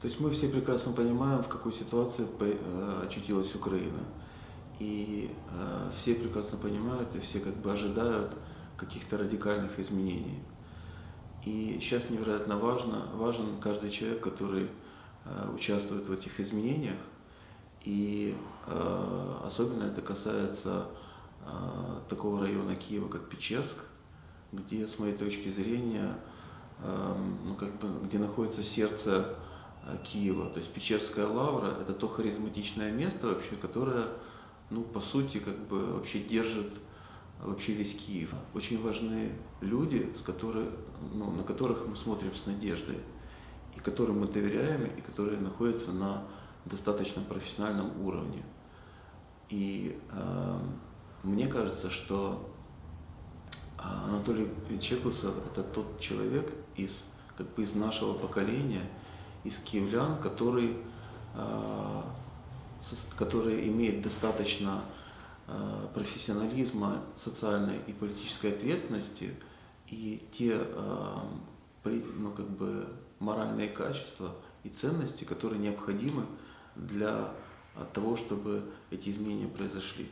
То есть мы все прекрасно понимаем, в какой ситуации э, очутилась Украина. И э, все прекрасно понимают, и все как бы ожидают каких-то радикальных изменений. И сейчас невероятно важно, важен каждый человек, который э, участвует в этих изменениях. И особенно это касается такого района Киева, как Печерск, где, с моей точки зрения, ну, как бы, где находится сердце Киева. То есть Печерская лавра – это то харизматичное место вообще, которое, ну, по сути, как бы вообще держит вообще весь Киев. Очень важны люди, с которые, ну, на которых мы смотрим с надеждой, и которым мы доверяем, и которые находятся на достаточно профессиональном уровне. И э, мне кажется, что Анатолий Чекусов – это тот человек из, как бы из нашего поколения, из киевлян, который, сос- который имеет достаточно а, профессионализма, социальной и политической ответственности и те при- ну, как бы моральные качества и ценности, которые необходимы для того, чтобы эти изменения произошли.